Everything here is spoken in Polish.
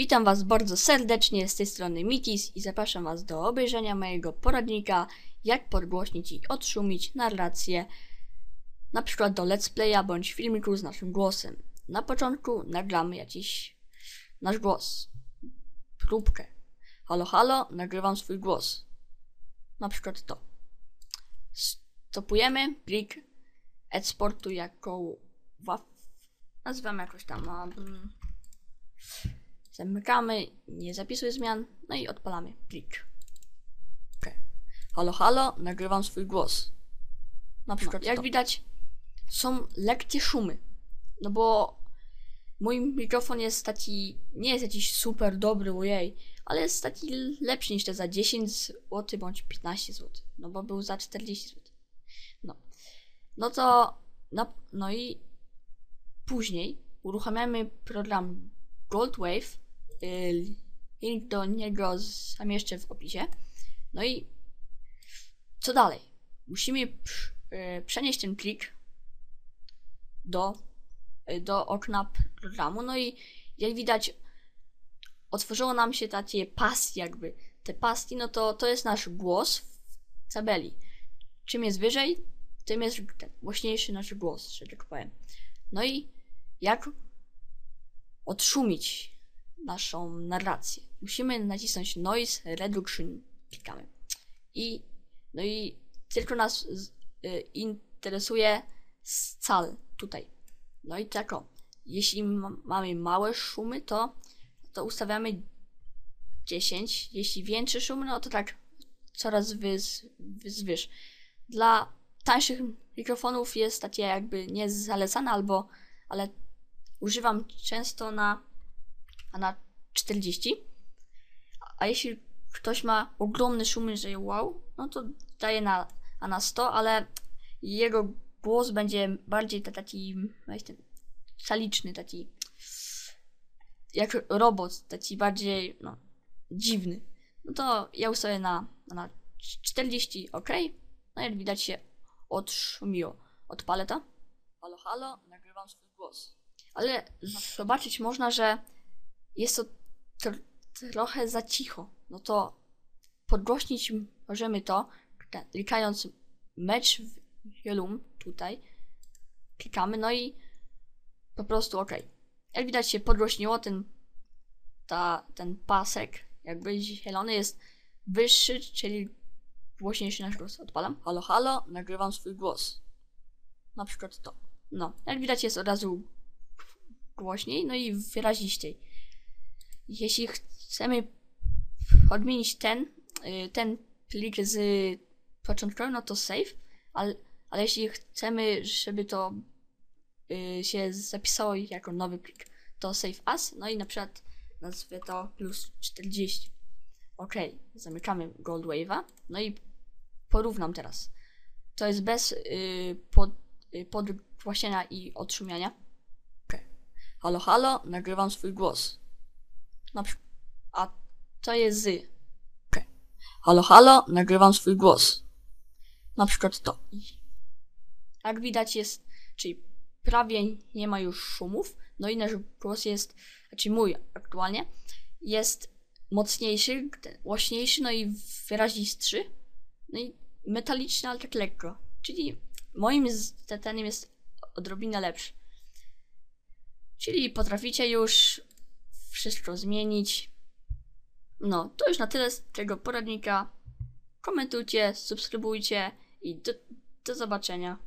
Witam Was bardzo serdecznie z tej strony Mitis i zapraszam Was do obejrzenia mojego poradnika, jak podgłośnić i odszumić narrację, na przykład do let's playa bądź filmiku z naszym głosem. Na początku nagramy jakiś nasz głos, próbkę. Halo, halo, nagrywam swój głos. Na przykład to. Stopujemy plik exportu jako WAV. Nazywamy jakoś tam. Um, Zamykamy, nie zapisuj zmian, no i odpalamy plik. Okay. Halo, halo, nagrywam swój głos. Na przykład, no, jak widać, są lekkie szumy. No bo mój mikrofon jest taki, nie jest jakiś super dobry, ojej, ale jest taki lepszy niż te za 10 zł bądź 15 zł. No bo był za 40 zł. No. No to, no, no i później uruchamiamy program Goldwave Y, link do niego zamieszczę w opisie. No i co dalej? Musimy y, przenieść ten plik do, y, do okna programu. No i jak widać, otworzyło nam się takie pasy, jakby. Te pasy, no to to jest nasz głos w tabeli. Czym jest wyżej, tym jest ten głośniejszy nasz głos, że tak powiem. No i jak odszumić naszą narrację. Musimy nacisnąć Noise Reduction. Klikamy. I, no i tylko nas y, interesuje scal tutaj. No i tak o. Jeśli mamy małe szumy, to, to ustawiamy 10. Jeśli większe szumy, no to tak coraz wys, Dla tańszych mikrofonów jest takie jakby niezalecane, albo, ale używam często na na 40. A jeśli ktoś ma ogromny szumy, że wow, no to daje na, a na 100, ale jego głos będzie bardziej taki, ten, saliczny, taki jak robot, taki bardziej no, dziwny. No to ja ustawię na, na 40, ok. No jak widać się odszumiło. Odpalę to. Halo, halo, nagrywam swój głos. Ale zobaczyć można, że jest to tr trochę za cicho. No to podgłośnić możemy to, klikając Match Volume tutaj. Klikamy, no i po prostu OK. Jak widać się podgłośniło, ten, ta, ten pasek jakby zielony jest wyższy, czyli głośniejszy nasz głos. Odpalam. Halo, halo, nagrywam swój głos. Na przykład to. No, jak widać jest od razu głośniej, no i wyraziściej jeśli chcemy odmienić ten, y, ten plik z początkowym, no to save, ale, ale jeśli chcemy, żeby to y, się zapisało jako nowy plik, to save as, no i na przykład nazwę to plus 40. Ok, zamykamy Gold Wave'a, no i porównam teraz. To jest bez y, pod, y, i odszumiania. Ok. Halo, halo, nagrywam swój głos. Na a to jest z. Okay. Halo, halo, nagrywam swój głos. Na przykład to. Jak widać jest, czyli prawie nie ma już szumów, no i nasz głos jest, znaczy mój aktualnie, jest mocniejszy, głośniejszy, no i wyrazistszy, no i metaliczny, ale tak lekko. Czyli moim zdaniem jest odrobinę lepszy. Czyli potraficie już wszystko zmienić. No, to już na tyle z tego poradnika. Komentujcie, subskrybujcie i do, do zobaczenia.